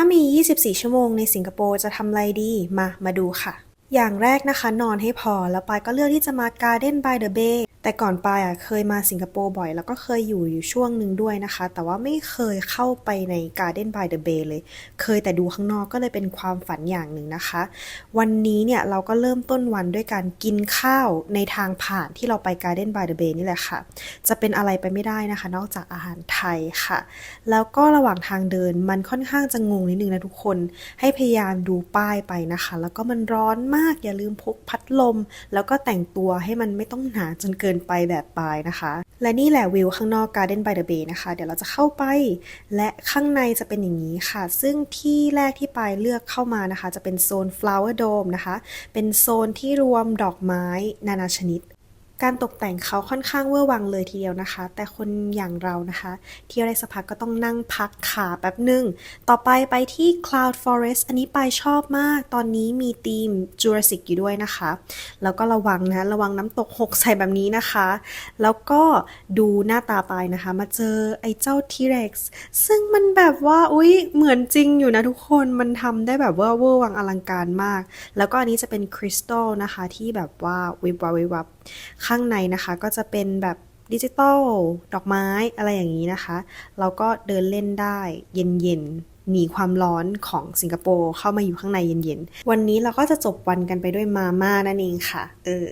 ถ้ามี 24 ชั่วโมงในสิงคโปร์จะทำอะไรดี มา มาดูค่ะ อย่างแรกนะคะ นอนให้พอ แล้วปายก็เลือกที่จะมา Garden by the Bay แต่ก่อนไปอะเคยมาสิงคโปร์บ่อย แล้วก็เคยอยู่อยู่ช่วงหนึ่งด้วยนะคะ แต่ว่าไม่เคยเข้าไปใน Garden by the Bay เลย เคยแต่ดูข้างนอกก็เลยเป็นความฝันอย่างหนึ่งนะคะ วันนี้เนี่ยเราก็เริ่มต้นวันด้วยการกินข้าวในทางผ่านที่เราไป Garden by the Bay นี่แหละค่ะ จะเป็นอะไรไปไม่ได้นะคะ นอกจากอาหารไทยค่ะ แล้วก็ระหว่างทางเดินมันค่อนข้างจะงงนิดนึงนะทุกคน ให้พยายามดูป้ายไปนะคะ แล้วก็มันร้อนมากอย่าลืมพกพัดลม แล้วก็แต่งตัวให้มันไม่ต้องหนาจนเกินไปแบบปายนะคะ และนี่แหละวิวข้างนอก Garden by the Bay นะคะ เดี๋ยวเราจะเข้าไป และข้างในจะเป็นอย่างนี้ค่ะ ซึ่งที่แรกที่ไปเลือกเข้ามานะคะ จะเป็นโซน flower dome นะคะ เป็นโซนที่รวมดอกไม้นานาชนิด การตกแต่งเขาค่อนข้างเวอร์วังเลยทีเดียวนะคะ แต่คนอย่างเรานะคะ เที่ยวได้สักพักก็ต้องนั่งพักขาแป๊บหนึ่ง ต่อไปไปที่ Cloud Forest อันนี้ไปายชอบมาก ตอนนี้มีธีม Jurassic อยู่ด้วยนะคะ แล้วก็ระวังนะระวังน้ำตกหกใส่แบบนี้นะคะ แล้วก็ดูหน้าตาไปายนะคะ มาเจอไอ้เจ้า T-Rex ซึ่งมันแบบว่าอุ๊ยเหมือนจริงอยู่นะทุกคนมันทำได้แบบว่าเวอร์วังอลังการมาก แล้วก็อันนี้จะเป็นคริสตัลนะคะที่แบบว่าวิบวับวิบวับข้างในนะคะก็จะเป็นแบบดิจิตอลดอกไม้อะไรอย่างนี้นะคะ เราก็เดินเล่นได้เย็นๆ หนีความร้อนของสิงคโปร์เข้ามาอยู่ข้างในเย็นๆ วันนี้เราก็จะจบวันกันไปด้วยมาม่านั่นเองค่ะ เออ